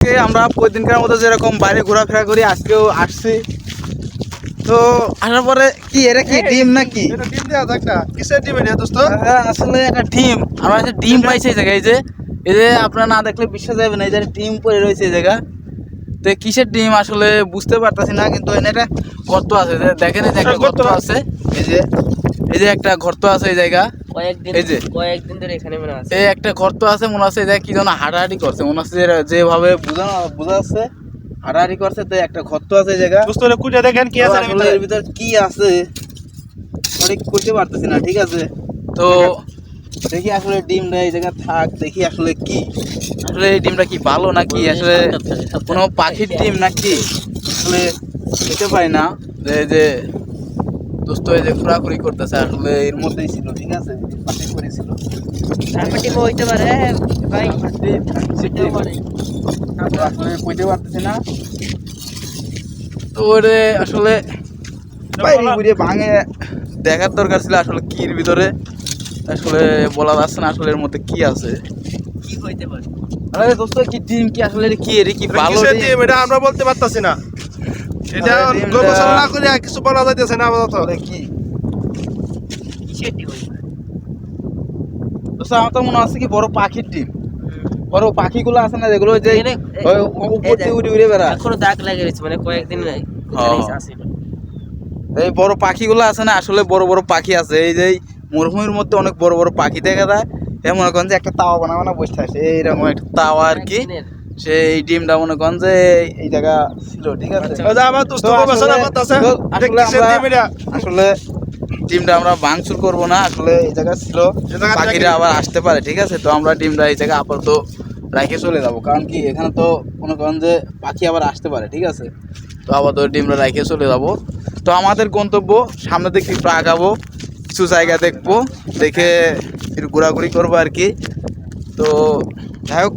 আজকে আমরা প্রতিদিনকার মতো যেরকম বাইরে ঘোরাফেরা করি আজকেও আসছি। তো আসার পরে কি এটা কি ডিম নাকি? ডিম দেওয়া যাক কিসের ডিম এটা দোস্ত? হ্যাঁ, আসলে একটা ডিম। আমরা একটা ডিম পাইছি এই জায়গায় এই যে এই যে আপনারা না দেখলে বিশ্বাস যাবে না এই যে ডিম পড়ে রয়েছে এই জায়গা। তো কিসের ডিম আসলে বুঝতে পারতাছি না কিন্তু এখানে একটা গর্ত আছে। যে দেখেন এই যে একটা হ্যাঁ, গর্ত আছে। এই যে এই যে একটা গর্ত আছে এই জায়গা। কয়েকদিন এই যে। কয়েকদিন ধরে এখানে মনে আছে। এই একটা গর্ত আছে মনে কি যেন হাঁটাহাঁটি করছে মনে হচ্ছে যেভাবে বোঝানো বোঝা যাচ্ছে হাঁটাহাঁটি করছে তো একটা গর্ত আছে এই জায়গা। কুইটা দেখেন কি আছে এর ভিতরে কি আছে সঠিক করতে পারতেছি না ঠিক আছে? তো দেখি আসলে ডিমটা এই জায়গা থাক দেখি আসলে কি। আসলে এই ডিমটা কি ভালো নাকি? আসলে কোনো পাখির ডিম নাকি? আসলে খেতে পাই না। যে এই যে দোস্ত এই যে ঘোরাঘুরি করতেছে আসলে এর মধ্যেই ছিল ঠিক আছে? পাশে করেছিল তারপর টিম হইতে পারে ভাই। হইতেও পারে আসলে কইতে পারতেছি না তো ওরে আসলে বাইরে ঘুরে ভাঙে দেখার দরকার ছিল আসলে কির ভিতরে। আসলে বলা যাচ্ছে না আসলে এর মধ্যে কি আছে। কি হইতে পারে? আরে দোস্ত কি টিম কি আসলে কি এর কি ভালো? ডিম এটা আমরা বলতে পারতাছি না। এটা গবেষণা না করে কিছু বলা যাইতেছে না আপাতত। কি? কিসের টিম হইতে পারে দোস্ত আমার তো মনে হচ্ছে কি বড় পাখির ডিম। বড় পাখিগুলো আছে না যেগুলো যে উপর দিয়ে উড়ে উড়ে বেড়ায়। এখনও দাগ লাগে গেছে মানে কয়েকদিন নাই। এই বড় পাখিগুলো আছে না আসলে বড় বড় পাখি আছে। এই যে এই মরুভূমির মধ্যে অনেক বড় বড় পাখি দেখা যায়। এ মনে করেন যে একটা তাওয়া বানাবো না বসে আছে এইরকম একটা তাওয়া আর কি। সেই ডিমটা মনে করেন যে এই জায়গা ছিল ঠিক আছে? আচ্ছা। আমার দোস্ত গবেষণা আসলে- করতেছে ডিমটা আমরা ভাঙচুর করব না আসলে এই জায়গা ছিল। এই পাখিরা আবার আসতে পারে ঠিক আছে? তো আমরা ডিমটা এই জায়গায় আপাতত রেখে চলে যাব। কারণ কি এখানে তো মনে করেন যে পাখি আবার আসতে পারে ঠিক আছে? তো আপাতত ডিমটা রেখে চলে যাব। তো আমাদের গন্তব্য সামনে দিকে একটু আগাবো কিছু জায়গা দেখব দেখে একটু ঘোরাঘুরি করব আর কি। তো যাই হোক।